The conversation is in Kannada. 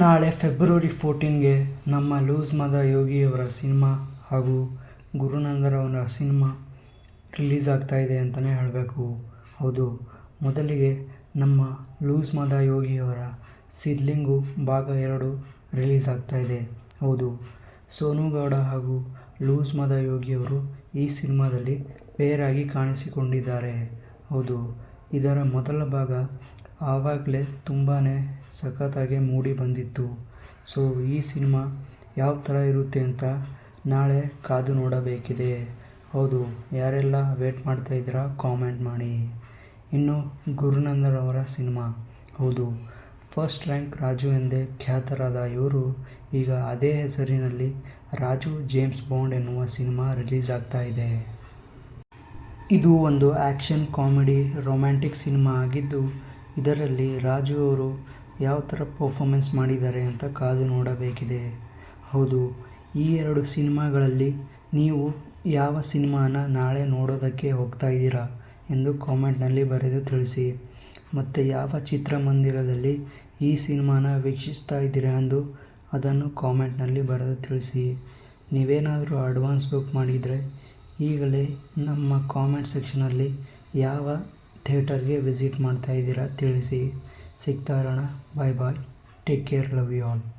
ನಾಳೆ ಫೆಬ್ರವರಿ ಫೋರ್ಟೀನ್ಗೆ ನಮ್ಮ ಲೂಸ್ ಮದ ಯೋಗಿಯವರ ಸಿನಿಮಾ ಹಾಗೂ ಗುರುನಂದರವರ ಸಿನಿಮಾ ರಿಲೀಸ್ ಆಗ್ತಾಯಿದೆ ಅಂತಲೇ ಹೇಳಬೇಕು. ಹೌದು, ಮೊದಲಿಗೆ ನಮ್ಮ ಲೂಸ್ ಮದ ಯೋಗಿಯವರ ಸಿದ್ಲಿಂಗು ಭಾಗ ಎರಡು ರಿಲೀಸ್ ಆಗ್ತಾಯಿದೆ ಹೌದು ಸೋನು ಗೌಡ ಹಾಗೂ ಲೂಸ್ ಮದ ಯೋಗಿಯವರು ಈ ಸಿನಿಮಾದಲ್ಲಿ ಪೇರಾಗಿ ಕಾಣಿಸಿಕೊಂಡಿದ್ದಾರೆ. ಹೌದು, ಇದರ ಮೊದಲ ಭಾಗ ಆವಾಗಲೇ ತುಂಬಾ ಸಖತ್ತಾಗಿ ಮೂಡಿ ಬಂದಿತ್ತು. ಸೊ, ಈ ಸಿನಿಮಾ ಯಾವ ಥರ ಇರುತ್ತೆ ಅಂತ ನಾಳೆ ಕಾದು ನೋಡಬೇಕಿದೆ. ಹೌದು, ಯಾರೆಲ್ಲ ವೇಟ್ ಮಾಡ್ತಾ ಇದ್ದೀರಾ ಕಾಮೆಂಟ್ ಮಾಡಿ. ಇನ್ನು ಗುರುನಂದರವರ ಸಿನಿಮಾ. ಹೌದು, ಫಸ್ಟ್ ರ್ಯಾಂಕ್ ರಾಜು ಎಂದೇ ಖ್ಯಾತರಾದ ಇವರು ಈಗ ಅದೇ ಹೆಸರಿನಲ್ಲಿ ರಾಜು ಜೇಮ್ಸ್ ಬಾಂಡ್ ಎನ್ನುವ ಸಿನಿಮಾ ರಿಲೀಸ್ ಆಗ್ತಾ ಇದೆ. ಇದು ಒಂದು ಆ್ಯಕ್ಷನ್ ಕಾಮಿಡಿ, ರೊಮ್ಯಾಂಟಿಕ್ ಸಿನಿಮಾ ಆಗಿದ್ದು ಇದರಲ್ಲಿ ರಾಜು ಅವರು ಯಾವ ಥರ ಪರ್ಫಾಮೆನ್ಸ್ ಮಾಡಿದ್ದಾರೆ ಅಂತ ಕಾದು ನೋಡಬೇಕಿದೆ. ಹೌದು, ಈ ಎರಡು ಸಿನಿಮಾಗಳಲ್ಲಿ ನೀವು ಯಾವ ಸಿನಿಮಾನ ನಾಳೆ ನೋಡೋದಕ್ಕೆ ಹೋಗ್ತಾ ಇದ್ದೀರಾ ಎಂದು ಕಾಮೆಂಟ್ನಲ್ಲಿ ಬರೆದು ತಿಳಿಸಿ. ಮತ್ತು ಯಾವ ಚಿತ್ರಮಂದಿರದಲ್ಲಿ ಈ ಸಿನಿಮಾನ ವೀಕ್ಷಿಸ್ತಾ ಇದ್ದೀರಾ ಎಂದು ಅದನ್ನು ಕಾಮೆಂಟ್ನಲ್ಲಿ ಬರೆದು ತಿಳಿಸಿ. ನೀವೇನಾದರೂ ಅಡ್ವಾನ್ಸ್ ಬುಕ್ ಮಾಡಿದರೆ ಈಗಲೇ ನಮ್ಮ ಕಾಮೆಂಟ್ ಸೆಕ್ಷನಲ್ಲಿ ಯಾವ ಥಿಯೇಟರ್ಗೆ ವಿಸಿಟ್ ಮಾಡ್ತಾ ಇದ್ದೀರಾ ತಿಳಿಸಿ. ಸಿಗ್ತಾ ಇರೋಣ bye bye take care. Love you all.